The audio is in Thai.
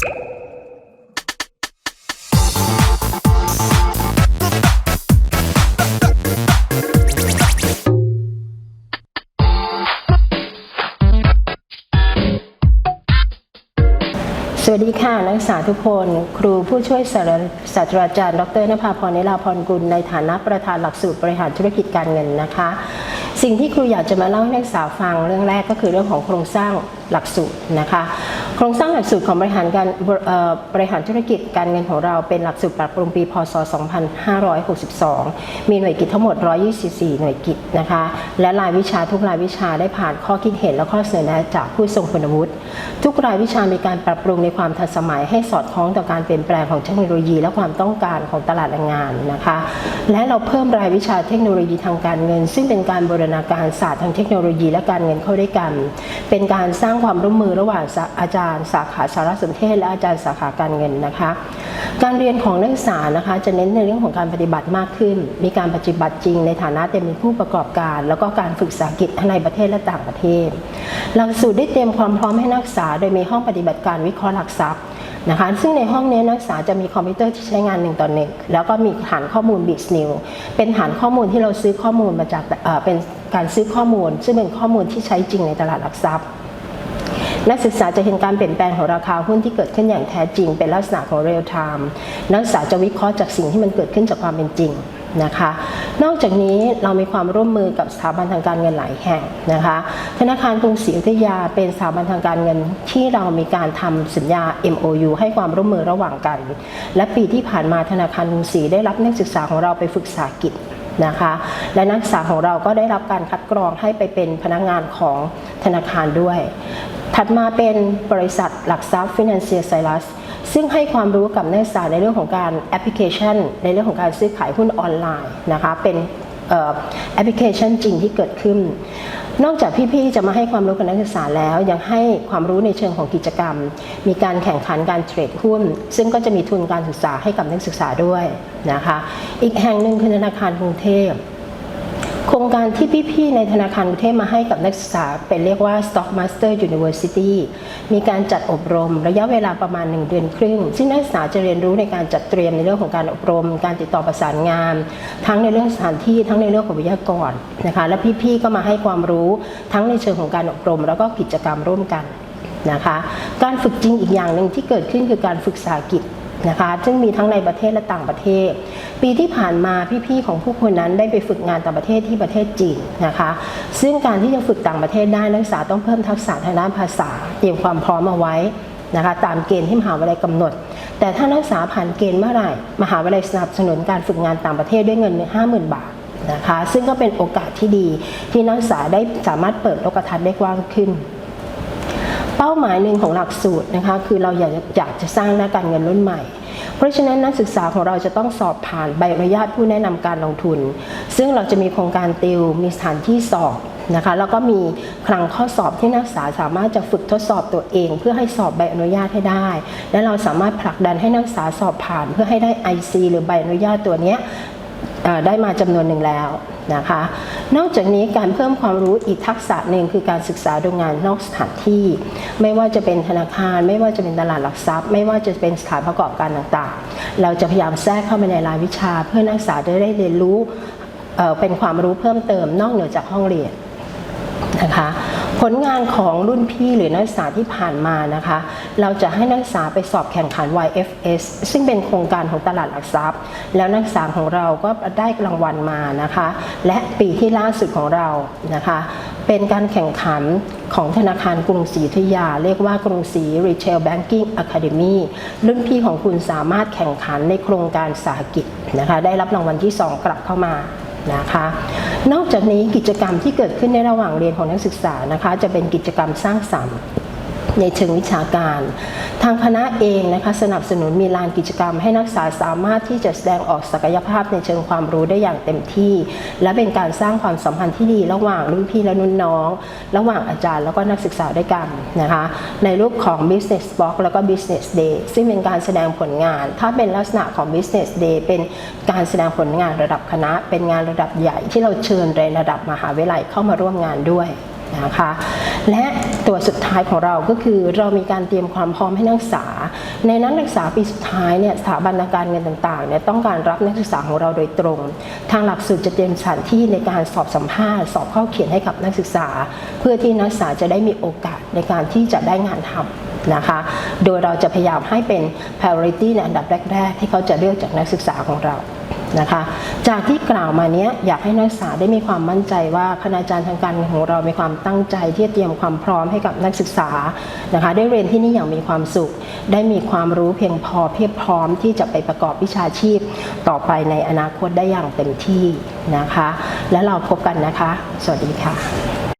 สวัสดีค่ะ นักศึกษาทุกคน ครูผู้ช่วยศาสตราจารย์ ดรนภาพรนิลาพรกุลในฐานะประธานหลักสูตรบริหารธุรกิจการเงินนะคะ สิ่งที่ครูอยากจะมาเล่าให้นักศึกษาฟังเรื่องแรกก็คือเรื่องของโครงสร้างหลักสูตรนะคะ ครงสร้างหลักสูตรของบริหารการบริหารธุรกิจการเงินของเราเป็นหลักสูตรปรับปรุงปี พศ 2562 มีหน่วยกิจทั้งหมด 124 หน่วยกิจนะคะ และรายวิชาทุกรายวิชาได้ผ่านข้อคิดเห็นและข้อเสนอแนะจากผู้ทรงคุณวุฒิ ทุกรายวิชามีการปรับปรุงในความทันสมัยให้สอดคล้องต่อการเปลี่ยนแปลงของเทคโนโลยี และความต้องการของตลาดแรงงานนะคะ และเราเพิ่มรายวิชาเทคโนโลยีทางการเงิน ซึ่งเป็นการบูรณาการศาสตร์ทางเทคโนโลยี และการเงินเข้าด้วยกัน เป็นการสร้างความร่วมมือระหว่างอาจารย์สาขาสารสนเทศ และอาจารย์สาขาการเงินนะคะ การเรียนของนักศึกษานะคะจะเน้นในเรื่องของการปฏิบัติมากขึ้น มีการปฏิบัติจริงในฐานะเป็นผู้ประกอบการ แล้วก็การฝึกษาหกิจในประเทศและต่างประเทศ หลักสูตรได้เตรียมความพร้อมให้นักศึกษา โดยมีห้องปฏิบัติการวิเคราะห์หลักทรัพย์นะคะซึ่งในห้องนี้นักศึกษาจะมีคอมพิวเตอร์ที่ใช้งานหนึ่งต่อหนึ่งแล้วก็มีฐานข้อมูล b i x n e w เป็นฐานข้อมูลที่เราซื้อข้อมูลมาจากเป็นการซื้อข้อมูล ซึ่งเป็นข้อมูลที่ใช้จริงในตลาดหลักทรัพย์ นักศึกษาจะเห็นการเปลี่ยนแปลงของราคาหุ้นที่เกิดขึ้นอย่างแท้จริง เป็นลักษณะของเรียลไทม์นักศึกษาจะวิเคราะห์จากสิ่งที่มันเกิดขึ้นจากความเป็นจริงนะคะ นอกจากนี้เรามีความร่วมมือกับสถาบันทางการเงินหลายแห่งนะคะ ธนาคารกรุงศรีอยุธยาเป็นสถาบันทางการเงินที่เรามีการทำสัญญา MOU ให้ความร่วมมือระหว่างกัน และปีที่ผ่านมาธนาคารกรุงศรีได้รับนักศึกษาของเราไปฝึกษากิจนะคะและนักศึกษาของเราก็ได้รับการคัดกรองให้ไปเป็นพนักงานของธนาคารด้วย ถัดมาเป็นบริษัทหลักทรัพย์ Financial Cyrus ซึ่งให้ความรู้กับนักศึกษาในเรื่องของการแอปพลิเคชัน ในเรื่องของการซื้อขายหุ้นออนไลน์นะคะเป็นแอปพลิเคชันจริงที่เกิดขึ้น นอกจากพี่ๆจะมาให้ความรู้กับนักศึกษาแล้ว ยังให้ความรู้ในเชิงของกิจกรรม มีการแข่งขันการเทรดหุ้น ซึ่งก็จะมีทุนการศึกษาให้กับนักศึกษาด้วยนะคะ อีกแห่งหนึ่งคือธนาคารกรุงเทพ โครงการที่พี่ๆในธนาคารกรุงเทพมาให้กับนักศึกษา เป็นเรียกว่า Stock Master University มีการจัดอบรมระยะเวลาประมาณ 1 เดือนครึ่ง ซึ่งนักศึกษาจะเรียนรู้ในการจัดเตรียมในเรื่องของการอบรม การติดต่อประสานงาน ทั้งในเรื่องสถานที่ทั้งในเรื่องของวิทยากรนะคะและพี่ๆก็มาให้ความรู้ทั้งในเชิงของการอบรม แล้วก็กิจกรรมร่วมกันนะคะ การฝึกจริงอีกอย่างหนึ่งที่เกิดขึ้นคือการฝึกษากิจ นะคะ ซึ่งมีทั้งในประเทศและต่างประเทศ ปีที่ผ่านมาพี่ๆของผู้คนนั้นได้ไปฝึกงานต่างประเทศที่ประเทศจีนนะคะ ซึ่งการที่จะฝึกต่างประเทศได้นักศึกษาต้องเพิ่มทักษะทางด้านภาษา เตรียมความพร้อมเอาไว้นะคะตามเกณฑ์ที่มหาวิทยาลัยกำหนด แต่ถ้านักศึกษาผ่านเกณฑ์เมื่อไหร่ มหาวิทยาลัยสนับสนุนการฝึกงานต่างประเทศด้วยเงิน 50,000 บาทนะคะ ซึ่งก็เป็นโอกาสที่ดีที่นักศึกษาได้สามารถเปิดโลกทัศน์ได้กว้างขึ้น เป้าหมายหนึ่งของหลักสูตรนะคะคือเราอยากจะอยากจะสร้างนักการเงินรุ่นใหม่ เพราะฉะนั้นนักศึกษาของเราจะต้องสอบผ่านใบอนุญาตผู้แนะนำการลงทุน ซึ่งเราจะมีโครงการติวมีสถานที่สอบนะคะแล้วก็มีคลังข้อสอบที่นักศึกษาสามารถจะฝึกทดสอบตัวเอง เพื่อให้สอบใบอนุญาตให้ได้ และเราสามารถผลักดันให้นักศึกษาสอบผ่าน เพื่อให้ได้ IC หรือใบอนุญาตตัวเนี้ย ได้มาจำนวนหนึ่งแล้วนะคะ นอกจากนี้การเพิ่มความรู้อีกทักษะหนึ่งคือการศึกษาดูงานนอกสถานที่ ไม่ว่าจะเป็นธนาคาร ไม่ว่าจะเป็นตลาดหลักทรัพย์ ไม่ว่าจะเป็นสถานประกอบการต่างๆ เราจะพยายามแทรกเข้ามาในรายวิชา เพื่อนักศึกษาจะได้เรียนรู้เอ่อเป็นความรู้เพิ่มเติมนอกเหนือจากห้องเรียนนะคะ ผลงานของรุ่นพี่หรือนักศึกษาที่ผ่านมานะคะ เราจะให้นักศึกษาไปสอบแข่งขัน YFS ซึ่งเป็นโครงการของตลาดหลักทรัพย์ แล้วนักศึกษาของเราก็ได้รางวัลมานะคะ และปีที่ล่าสุดของเรานะคะ เป็นการแข่งขันของธนาคารกรุงศรีอยุธยา เรียกว่ากรุงศรี Retail Banking Academy รุ่นพี่ของคุณสามารถแข่งขันในโครงการสาหกิจนะคะ ได้รับรางวัลที่ 2 กลับเข้ามา นะคะ นอกจากนี้กิจกรรมที่เกิดขึ้นในระหว่างเรียนของนักศึกษานะคะ จะเป็นกิจกรรมสร้างสรรค์ ในเชิงวิชาการ ทางคณะเองนะคะสนับสนุนมีลานกิจกรรม ให้นักศึกษาสามารถที่จะแสดงออกศักยภาพในเชิงความรู้ได้อย่างเต็มที่ และเป็นการสร้างความสัมพันธ์ที่ดีระหว่างรุ่นพี่และรุ่นน้อง ระหว่างอาจารย์แล้วก็นักศึกษาด้วยกันนะคะในรูปของ business box แล้วก็ business day ซึ่งเป็นการแสดงผลงาน ถ้าเป็นลักษณะของ business day เป็นการแสดงผลงานระดับคณะ เป็นงานระดับใหญ่ที่เราเชิญในระดับมหาวิทยาลัยเข้ามาร่วมงานด้วย นะคะและตัวสุดท้ายของเราก็คือเรามีการเตรียมความพร้อมให้นักศึกษาในนักศึกษาปีสุดท้ายเนี่ยสถาบันการเงินต่างๆเนี่ยต้องการรับนักศึกษาของเราโดยตรง ทางหลักสูตรจะเตรียมสถานที่ในการสอบสัมภาษณ์สอบข้อเขียนให้กับนักศึกษา เพื่อที่นักศึกษาจะได้มีโอกาสในการที่จะได้งานทำนะคะ โดยเราจะพยายามให้เป็น priority ในอันดับแรก ๆ ที่เขาจะเลือกจากนักศึกษาของเรา นะคะ จากที่กล่าวมาเนี้ยอยากให้นักศึกษาได้มีความมั่นใจว่าคณาจารย์ทางการของเรา มีความตั้งใจที่จะเตรียมความพร้อมให้กับนักศึกษานะคะ ได้เรียนที่นี่อย่างมีความสุข ได้มีความรู้เพียงพอเพียบพร้อมที่จะไปประกอบวิชาชีพ ต่อไปในอนาคตได้อย่างเต็มที่นะคะ และเราพบกันนะคะ สวัสดีค่ะ